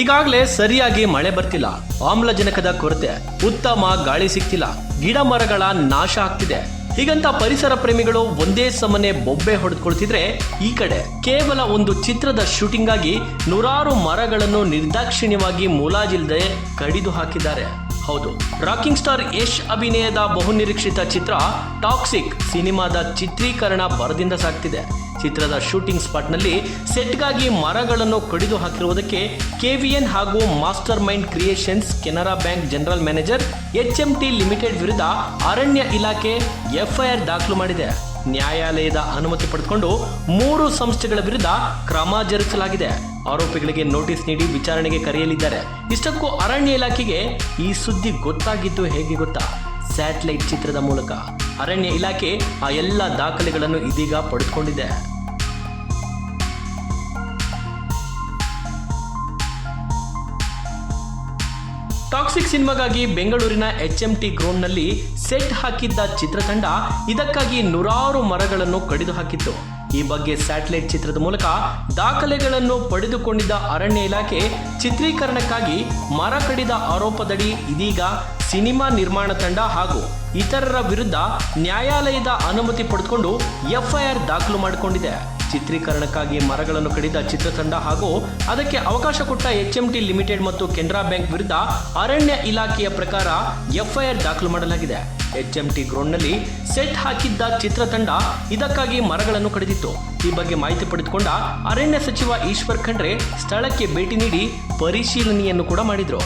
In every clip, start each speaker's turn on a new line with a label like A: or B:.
A: ಈಗಾಗಲೇ ಸರಿಯಾಗಿ ಮಳೆ ಬರ್ತಿಲ್ಲ. ಆಮ್ಲಜನಕದ ಕೊರತೆ, ಉತ್ತಮ ಗಾಳಿ ಸಿಗ್ತಿಲ್ಲ ಗಿಡ ಮರಗಳ ನಾಶ ಆಗ್ತಿದೆ. ಹೀಗಂತ ಪರಿಸರ ಪ್ರೇಮಿಗಳು ಒಂದೇ ಸಮನೆ ಬೊಬ್ಬೆ ಹೊಡೆದುಕೊಳ್ತಿದ್ರೆ ಈ ಕಡೆ ಕೇವಲ ಒಂದು ಚಿತ್ರದ ಶೂಟಿಂಗ್ ಆಗಿ ನೂರಾರು ಮರಗಳನ್ನು ನಿರ್ದಾಕ್ಷಿಣ್ಯವಾಗಿ ಮುಲಾಜಿಲ್ಲದೆ ಕಡಿದು ಹಾಕಿದ್ದಾರೆ. ಹೌದು. ರಾಕಿಂಗ್ ಸ್ಟಾರ್ ಯಶ್ ಅಭಿನಯದ ಬಹುನಿರೀಕ್ಷಿತ ಚಿತ್ರ ಟಾಕ್ಸಿಕ್ ಸಿನಿಮಾದ ಚಿತ್ರೀಕರಣ ಭರದಿಂದ ಸಾಗ್ತಿದೆ ಚಿತ್ರದ ಶೂಟಿಂಗ್ ಸ್ಪಾಟ್ನಲ್ಲಿ ಸೆಟ್ಗಾಗಿ ಮರಗಳನ್ನು ಕಡಿದು ಹಾಕಿರುವುದಕ್ಕೆ ಕೆವಿಎನ್ ಹಾಗೂ master mind creations Canara bank general manager H M T limited ವಿರುದ್ಧ ಅರಣ್ಯ ಇಲಾಖೆ ಎಫ್ಐಆರ್ ದಾಖಲು ಮಾಡಿದೆ. ನ್ಯಾಯಾಲಯದ ಅನುಮತಿ ಪಡೆದುಕೊಂಡು ಮೂರು ಸಂಸ್ಥೆಗಳ ವಿರುದ್ಧ ಕ್ರಮ ಜರುಗಿಸಲಾಗಿದೆ. ಆರೋಪಿಗಳಿಗೆ ನೋಟಿಸ್ ನೀಡಿ ವಿಚಾರಣೆಗೆ ಕರೆಯಲಿದ್ದಾರೆ. ಇಷ್ಟಕ್ಕೂ ಅರಣ್ಯ ಇಲಾಖೆಗೆ ಈ ಸುದ್ದಿ ಗೊತ್ತಾಗಿದ್ದು ಹೇಗೆ ಗೊತ್ತಾ? ಸ್ಯಾಟಲೈಟ್ ಚಿತ್ರದ ಮೂಲಕ ಅರಣ್ಯ ಇಲಾಖೆ ಆ ಎಲ್ಲ ದಾಖಲೆಗಳನ್ನು ಇದೀಗ ಪಡೆದುಕೊಂಡಿದೆ. ಟಾಕ್ಸಿಕ್ ಸಿನಿಮಾಗಾಗಿ ಬೆಂಗಳೂರಿನ ಎಚ್ ಎಂ ಟಿ ಗ್ರೌಂಡ್ನಲ್ಲಿ ಸೆಟ್ ಹಾಕಿದ್ದ ಚಿತ್ರತಂಡ ಇದಕ್ಕಾಗಿ ನೂರಾರು ಮರಗಳನ್ನು ಕಡಿದು ಹಾಕಿತ್ತು ಈ ಬಗ್ಗೆ ಸ್ಯಾಟಲೈಟ್ ಚಿತ್ರದ ಮೂಲಕ ದಾಖಲೆಗಳನ್ನು ಪಡೆದುಕೊಂಡಿದ್ದ ಅರಣ್ಯ ಇಲಾಖೆ ಚಿತ್ರೀಕರಣಕ್ಕಾಗಿ ಮರ ಕಡಿದ ಆರೋಪದಡಿ ಇದೀಗ ಸಿನಿಮಾ ನಿರ್ಮಾಣ ತಂಡ ಹಾಗೂ ಇತರರ ವಿರುದ್ಧ ನ್ಯಾಯಾಲಯದ ಅನುಮತಿ ಪಡೆದುಕೊಂಡು ಎಫ್ಐಆರ್ ದಾಖಲು ಮಾಡಿಕೊಂಡಿದೆ. ಚಿತ್ರೀಕರಣಕ್ಕಾಗಿ ಮರಗಳನ್ನು ಕಡಿದ ಚಿತ್ರತಂಡ ಹಾಗೂ ಅದಕ್ಕೆ ಅವಕಾಶ ಕೊಟ್ಟ ಎಚ್ ಎಂ ಟಿ ಲಿಮಿಟೆಡ್ ಮತ್ತು ಕೆನರಾ ಬ್ಯಾಂಕ್ ವಿರುದ್ಧ ಅರಣ್ಯ ಇಲಾಖೆಯ ಪ್ರಕಾರ ಎಫ್ಐಆರ್ ದಾಖಲು ಮಾಡಲಾಗಿದೆ. ಎಚ್ ಎಂ ಟಿ ಗ್ರೌಂಡ್ನಲ್ಲಿ ಸೆಟ್ ಹಾಕಿದ್ದ ಚಿತ್ರತಂಡ ಇದಕ್ಕಾಗಿ ಮರಗಳನ್ನು ಕಡಿದಿತ್ತು. ಈ ಬಗ್ಗೆ ಮಾಹಿತಿ ಪಡೆದುಕೊಂಡ ಅರಣ್ಯ ಸಚಿವ ಈಶ್ವರ್ ಖಂಡ್ರೆ ಸ್ಥಳಕ್ಕೆ ಭೇಟಿ ನೀಡಿ ಪರಿಶೀಲನೆಯನ್ನು ಕೂಡ ಮಾಡಿದ್ರು.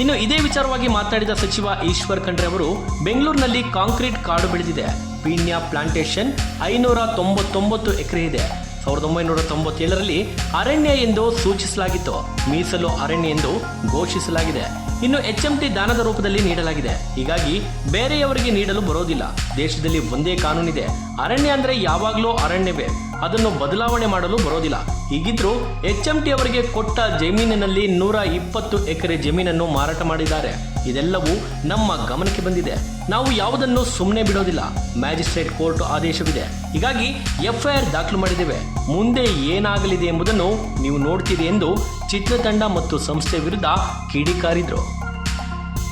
A: ಇನ್ನು ಇದೇ ವಿಚಾರವಾಗಿ ಮಾತನಾಡಿದ ಸಚಿವ ಈಶ್ವರ್ ಖಂಡ್ರೆ ಅವರು, ಬೆಂಗಳೂರಿನಲ್ಲಿ ಕಾಂಕ್ರೀಟ್ ಕಾಡು ಬೆಳೆದಿದೆ. ಪೀಣ್ಯ ಪ್ಲಾಂಟೇಶನ್ ಐನೂರ ತೊಂಬತ್ತೊಂಬತ್ತು ಎಕರೆ ಇದೆ. ಸಾವಿರದ ಒಂಬೈನೂರ ತೊಂಬತ್ತೇಳರಲ್ಲಿ ಅರಣ್ಯ ಎಂದು ಸೂಚಿಸಲಾಗಿತ್ತು. ಮೀಸಲು ಅರಣ್ಯ ಎಂದು ಘೋಷಿಸಲಾಗಿದೆ. ಇನ್ನು ಎಚ್ ಎಂ ಟಿ ದಾನದ ರೂಪದಲ್ಲಿ ನೀಡಲಾಗಿದೆ. ಹೀಗಾಗಿ ಬೇರೆಯವರಿಗೆ ನೀಡಲು ಬರೋದಿಲ್ಲ. ದೇಶದಲ್ಲಿ ಒಂದೇ ಕಾನೂನಿದೆ. ಅರಣ್ಯ ಅಂದ್ರೆ ಯಾವಾಗಲೂ ಅರಣ್ಯವೇ. ಅದನ್ನು ಬದಲಾವಣೆ ಮಾಡಲು ಬರೋದಿಲ್ಲ. ಹೀಗಿದ್ರೂ ಎಚ್ ಎಂ ಟಿ ಅವರಿಗೆ ಕೊಟ್ಟ ಜಮೀನಿನಲ್ಲಿ ನೂರ ಇಪ್ಪತ್ತು ಎಕರೆ ಜಮೀನನ್ನು ಮಾರಾಟ ಮಾಡಿದ್ದಾರೆ. ಇದೆಲ್ಲವೂ ನಮ್ಮ ಗಮನಕ್ಕೆ ಬಂದಿದೆ. ನಾವು ಯಾವುದನ್ನು ಸುಮ್ಮನೆ ಬಿಡೋದಿಲ್ಲ. ಮ್ಯಾಜಿಸ್ಟ್ರೇಟ್ ಕೋರ್ಟ್ ಆದೇಶವಿದೆ. ಹೀಗಾಗಿ ಎಫ್ಐಆರ್ ದಾಖಲು ಮಾಡಿದ್ದೇವೆ. ಮುಂದೆ ಏನಾಗಲಿದೆ ಎಂಬುದನ್ನು ನೀವು ನೋಡ್ತೀರಿ ಎಂದು ಚಿತ್ರತಂಡ ಮತ್ತು ಸಂಸ್ಥೆ ವಿರುದ್ಧ ಕಿಡಿಕಾರಿದ್ರು.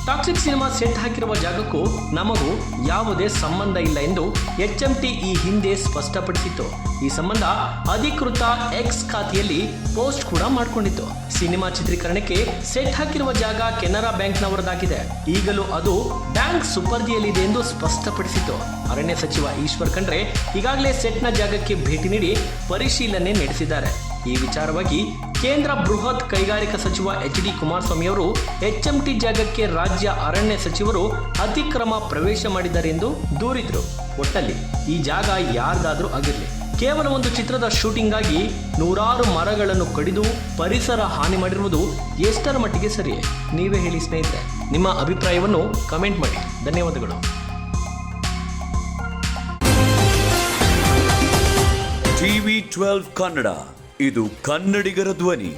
A: ಟಾಕ್ಸಿಕ್ ಸಿನಿಮಾ ಸೆಟ್ ಹಾಕಿರುವ ಜಾಗಕ್ಕೂ ನಮಗೂ ಯಾವುದೇ ಸಂಬಂಧ ಇಲ್ಲ ಎಂದು ಎಚ್ ಈ ಹಿಂದೆ ಸ್ಪಷ್ಟಪಡಿಸಿತ್ತು. ಈ ಸಂಬಂಧ ಅಧಿಕೃತ ಎಕ್ಸ್ ಖಾತೆಯಲ್ಲಿ ಪೋಸ್ಟ್ ಕೂಡ ಮಾಡಿಕೊಂಡಿತ್ತು. ಸಿನಿಮಾ ಚಿತ್ರೀಕರಣಕ್ಕೆ ಸೆಟ್ ಹಾಕಿರುವ ಜಾಗ ಕೆನರಾ ಬ್ಯಾಂಕ್ನವರದಾಗಿದೆ. ಈಗಲೂ ಅದು ಬ್ಯಾಂಕ್ ಸುಪರ್ದಿಯಲ್ಲಿದೆ ಎಂದು ಸ್ಪಷ್ಟಪಡಿಸಿತು ಅರಣ್ಯ ಸಚಿವ ಈಶ್ವರ್ ಖಂಡ್ರೆ ಈಗಾಗಲೇ ಸೆಟ್ನ ಜಾಗಕ್ಕೆ ಭೇಟಿ ನೀಡಿ ಪರಿಶೀಲನೆ ನಡೆಸಿದ್ದಾರೆ. ಈ ವಿಚಾರವಾಗಿ ಕೇಂದ್ರ ಬೃಹತ್ ಕೈಗಾರಿಕಾ ಸಚಿವ ಎಚ್ ಡಿ ಕುಮಾರಸ್ವಾಮಿ ಅವರು ಎಚ್ಎಂಟಿ ಜಾಗಕ್ಕೆ ರಾಜ್ಯ ಅರಣ್ಯ ಸಚಿವರು ಅತಿಕ್ರಮ ಪ್ರವೇಶ ಮಾಡಿದ್ದಾರೆ ಎಂದು ದೂರಿದ್ರು. ಒಟ್ಟಲ್ಲಿ ಈ ಜಾಗ ಯಾರ್ದಾದ್ರೂ ಆಗಿರಲಿ. ಕೇವಲ ಒಂದು ಚಿತ್ರದ ಶೂಟಿಂಗ್ ಆಗಿ ನೂರಾರು ಮರಗಳನ್ನು ಕಡಿದು ಪರಿಸರ ಹಾನಿ ಮಾಡಿರುವುದು ಎಷ್ಟರ ಮಟ್ಟಿಗೆ ಸರಿಯೇ? ನೀವೇ ಹೇಳಿ ಸ್ನೇಹಿತರೆ, ನಿಮ್ಮ ಅಭಿಪ್ರಾಯವನ್ನು ಕಮೆಂಟ್ ಮಾಡಿ. ಧನ್ಯವಾದಗಳು.
B: ಟಿವಿ ಟ್ವೆಲ್ವ್ ಕನ್ನಡ, ಇದು ಕನ್ನಡಿಗರ ಧ್ವನಿ.